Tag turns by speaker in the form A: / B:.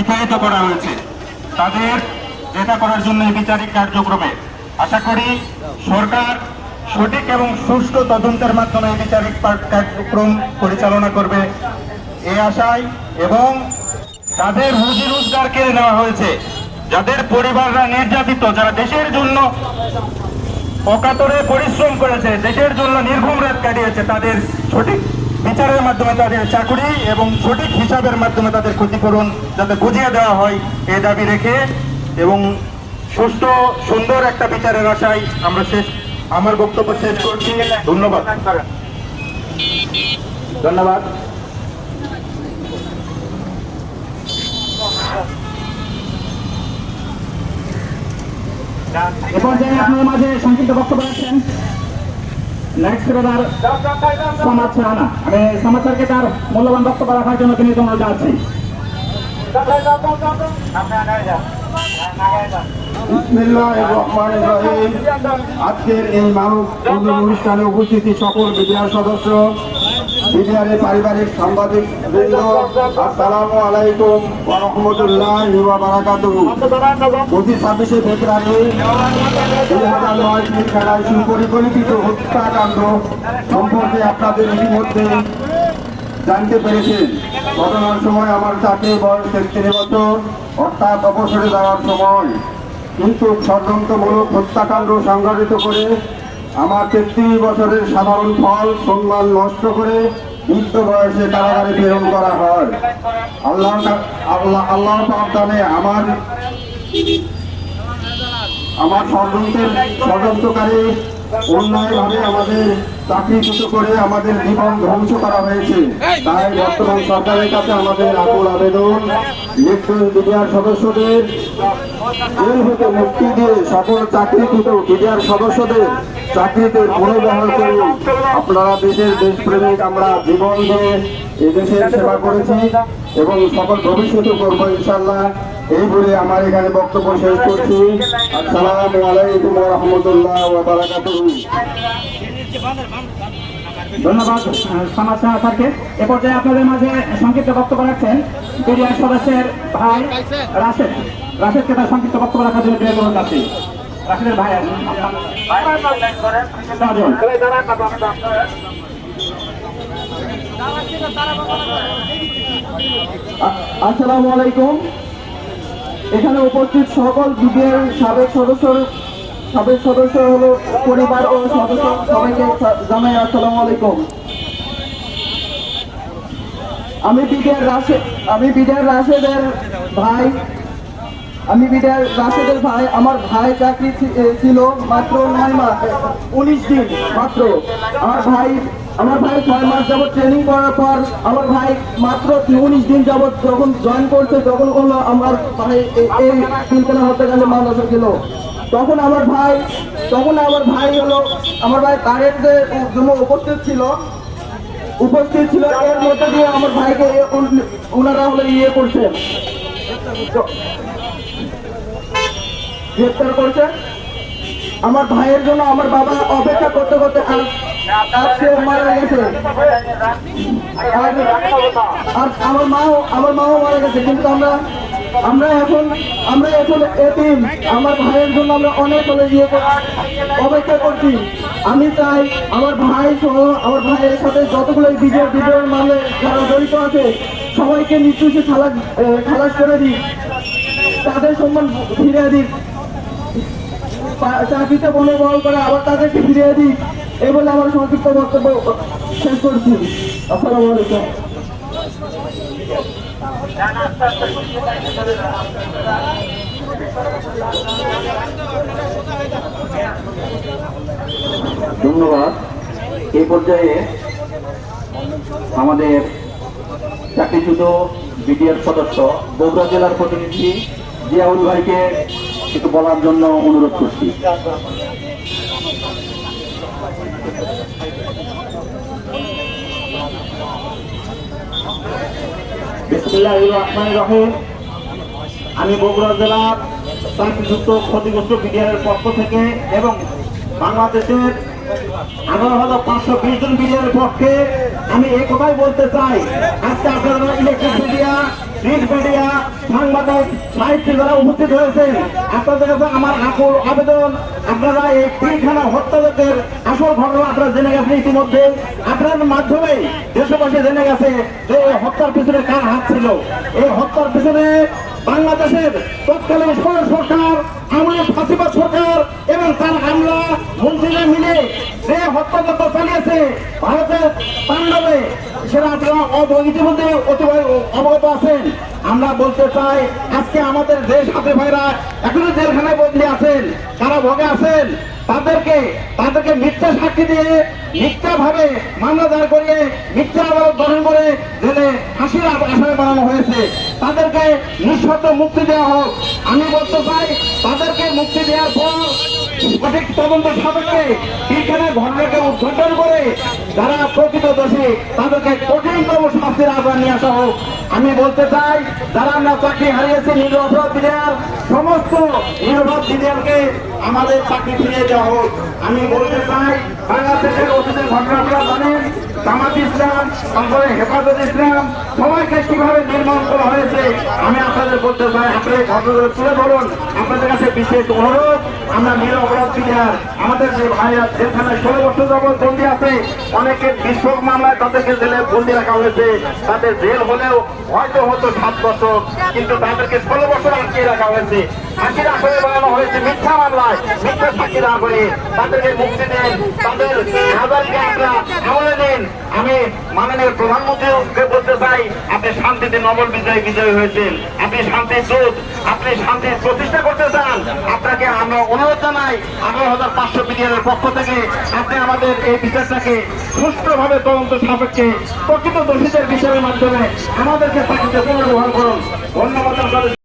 A: বিতাড়িত করা হয়েছে। তাদের এটা করার জন্য বিচারিক কার্যক্রমে আশা করি সরকার সঠিক এবং সুষ্ঠু তদন্তের মাধ্যমে বিচারিক কার্যক্রম পরিচালনা করবে এই আশায় এবং তাদের রুজি রোজগার কেড়ে নেওয়া হয়েছে, যাদের পরিবাররা নির্যাতিত, যারা দেশের জন্য অকাতরে পরিশ্রম করেছে, দেশের জন্য নির্ঘুম রাত কাটিয়েছে, তাদের সঠিক বিচারের মাধ্যমে তাদের চাকরি এবং সঠিক হিসাবের মাধ্যমে তাদের ক্ষতিপূরণ যাতে বুঝিয়ে দেওয়া হয় এই দাবি রেখে এবং সুষ্ঠু, সুন্দর একটা বিচারের আশায় আমরা শেষ, আমার বক্তব্য শেষ করছি। ধন্যবাদ। ধন্যবাদ।
B: এ পর্যায়ে আপনার মাঝে সংক্ষিপ্ত বক্তব্য রাখছেন। নেক্সট ক্রেডার সমাজ আমি সমাচারকে তার মূল্যবান বক্তব্য রাখার জন্য তিনি তোমার যাচ্ছি
C: আজকের এই মানব অনুষ্ঠানে উপস্থিতি সকল বিদ্যালয় সদস্য বিডিআরের পারিবারিক সাংবাদিক বৃন্দ, আসসালামু আলাইকুম রাহমাতুল্লাহি ওয়া বারাকাতুহু। পঁচিশ ছাব্বিশে ফেব্রুয়ারি দুই হাজার নয় খেলায় সুপরিকল্পিত হত্যাকাণ্ড সম্পর্কে আপনাদের ইতিমধ্যে জানতে পেরেছেন। ঘটনার সময় আমার চাকরি বয়স তেত্রিশ বছর, অর্থাৎ অবসরে যাওয়ার সময়। কিন্তু ষড়যন্ত্রমূলক হত্যাকাণ্ড সংঘটিত করে আমার তেত্রিশ বছরের সাধারণ ফল সম্মান নষ্ট করে বৃদ্ধ বয়সে কারাগারে প্রেরণ করা হয়। আল্লাহ আল্লাহ আল্লাহ পাবদানে আমার আমার ষড়যন্ত্রের ষড়যন্ত্রকারী অন্যায়ভাবে আমাদের চাকরিচ্যুত করে আমাদের জীবন ধ্বংস করা হয়েছে। তাই বর্তমান সরকারের কাছে আমাদের আকুল আবেদন ইলেকট্রনিক মিডিয়ার সদস্যদের, জেল হতে মুক্তি দিয়ে সকল চাকরিচ্যুত মিডিয়ার সদস্যদের চাকরিতে পুনর্বহাল করুন। আপনারা দেশের দেশপ্রেমিক, আমরা জীবন দিয়ে এই দেশের সেবা করেছি এবং সকল ভবিষ্যতে করব ইনশাল্লাহ এই বলে আমার এখানে বক্তব্য শেষ করছি। আসসালামু আলাইকুম রহমতুল্লাহ
B: ধন্যবাদ এ পর্যায়ে আপনাদের মাঝে সংক্ষিপ্ত বক্তব্য রাখছেন বিডিআর সদস্যের ভাই রাশেদ। রাশেদকে তার সংক্ষিপ্ত বক্তব্য রাখার জন্য বিয়ে করুন ভাই সাজন
C: আসসালামু আলাইকুম। এখানে উপস্থিত সকল বিডিআর সাবেক সদস্য সাবেক সদস্য হলো পরিবার ও সদস্য, সবাইকে জানাই আসসালামু আলাইকুম। আমি বিডিআর রাশেদ আমি বিডিআর রাশেদের ভাই আমি বিদায়, রাশেদের ভাই, আমার ভাই চাকরি ছিল মাত্র নয় মাস উনিশ দিন মাত্র। আমার ভাই আমার ভাই ছয় মাস যাবত ট্রেনিং করার পর আমার ভাই মাত্র উনিশ দিন যাবত যখন জয়েন করছে, তখন হলো আমার ভাই এই তিনতলা হত্যাকাণ্ডে মামলা গেল তখন আমার ভাই, তখন আমার ভাই হলো, আমার ভাই কারেন্টের জন্য উপস্থিত ছিল উপস্থিত ছিল, এর মধ্যে দিয়ে আমার ভাইকে ওনারা হলো ইয়ে করছে গ্রেপ্তার করছে। আমার ভাইয়ের জন্য আমার বাবা অপেক্ষা করতে করতে মারা গেছে। আর আমার মাও আমার মাও মারা গেছে। কিন্তু আমরা আমরা এখন আমরা এখন এতিম। আমার ভাইয়ের জন্য আমরা অনেক ইয়ে কর- অপেক্ষা করছি। আমি চাই আমার ভাই সহ আমার ভাইয়ের সাথে যতগুলো বিজয় বিজয়ের মানে যারা জড়িত আছে, সবাইকে নির্দিষ্ট খালাস খালাস করে দিই তাদের সম্মান ফিরিয়ে দিক। চাকরিতে পুনর্বহাল করে আবার তাদেরকে ফিরিয়ে দিক। এই বলে আমার সংক্ষিপ্ত বক্তব্য শেষ করছি। আসসালামু আলাইকুম।
B: ধন্যবাদ। এই পর্যায়ে আমাদের চাকরিচ্যুত বিডিআর সদস্য বগুড়া জেলার প্রতিনিধি জিয়াউল ভাইকে একটু বলার জন্য অনুরোধ করছি। আমি বগুড়া জেলার চাকরিযুক্ত ক্ষতিগ্রস্ত বিডিআরের পক্ষ থেকে এবং বাংলাদেশের আঠারো হাজার পাঁচশো বিশ জন বিডিআরের পক্ষে আমি এই কথাই বলতে চাই। আজকে আপনারা ইলেকট্রিক মিডিয়া প্রিন্ট মিডিয়া সাংবাদিক, সাহিত্যিক যারা উপস্থিত হয়েছেন, আপনাদের কাছে আমার আকুল আবেদন। আপনারা এই তিনখানা হত্যাযজ্ঞের আসল ঘটনা আপনারা জেনে গেছেন ইতিমধ্যে। আপনার মাধ্যমে দেশবাসী জেনে গেছে যে এই হত্যার পিছনে কার হাত ছিল। এই হত্যার পিছনে বাংলাদেশের তৎকালীন সরকার আমাদের ফাঁসিবাদ সরকার এবং তার আমলা মন্ত্রীরা মিলে যে হত্যাযজ্ঞ চালিয়েছে, ভারতের পাণ্ডবে সেটা আপনারা ইতিমধ্যে অবগত আছেন। আমরা বলতে চাই, আজকে আমাদের দেশ হাতে ভাইরা এখনও জেলখানায় বন্দী আছেন তারা ভোগে আছেন। তাদেরকে তাদেরকে মিথ্যা সাক্ষী দিয়ে মিথ্যা ভাবে মামলা দায়ের করিয়ে মিথ্যা আদালত গঠন করে জেলে ফাঁসির আসামি বানানো হয়েছে। তাদেরকে নিঃশর্ত মুক্তি দেওয়া হোক। আমি বলতে চাই, তাদেরকে মুক্তি দেওয়ার পর সঠিক তদন্ত সাপেক্ষে এখানে ঘটনাকে উদ্ঘাটন করে যারা প্রকৃত দোষী, তাদেরকে কঠিনতম শাস্তির আহ্বান নিয়ে আসা হোক। আমি বলতে চাই, যারা আমরা চাকরি হারিয়েছি নিরপরাধ বিরিয়ার সমস্ত নিরপরাধ বিরিয়ারকে আমাদের চাকরি ফিরিয়ে দেওয়া হোক। আমি বলতে চাই, বাংলাদেশের কীভাবে নির্মাণ হয়েছে, আমি আপনাদের বলতে চাই আপনাদের আমাদের যে ভাইরা ষোলো বছর যাবৎ আছে, অনেকে বিস্ফোরক মামলায় তাদেরকে জেলে বন্দী রাখা হয়েছে। তাদের জেল হলেও হয়তো হতো সাত বছর, কিন্তু তাদেরকে ষোলো বছর আটকে রাখা হয়েছে। আসামি বানানো হয়েছে মিথ্যা মামলায়, মিথ্যা সাক্ষী না করে তাদেরকে মুক্তি দেন, তাদের হাজারকে আমরা আমলে নিন আমি মাননীয় প্রধানমন্ত্রীকে বলতে চাই, আপনি শান্তিতে নবল বিজয় বিজয়ী হয়েছেন। আপনি শান্তির দূত, আপনি শান্তির প্রতিষ্ঠা করতে চান। আপনাকে আমরা অনুরোধ জানাই, আঠারো হাজার পাঁচশো বিলিয়নের পক্ষ থেকে আপনি আমাদের এই বিচারটাকে সুষ্ঠুভাবে তদন্ত সাপেক্ষে প্রকৃত দোষীদের বিচারের মাধ্যমে আমাদেরকে চাকরিতে পুনর্বহাল করুন। ধন্যবাদ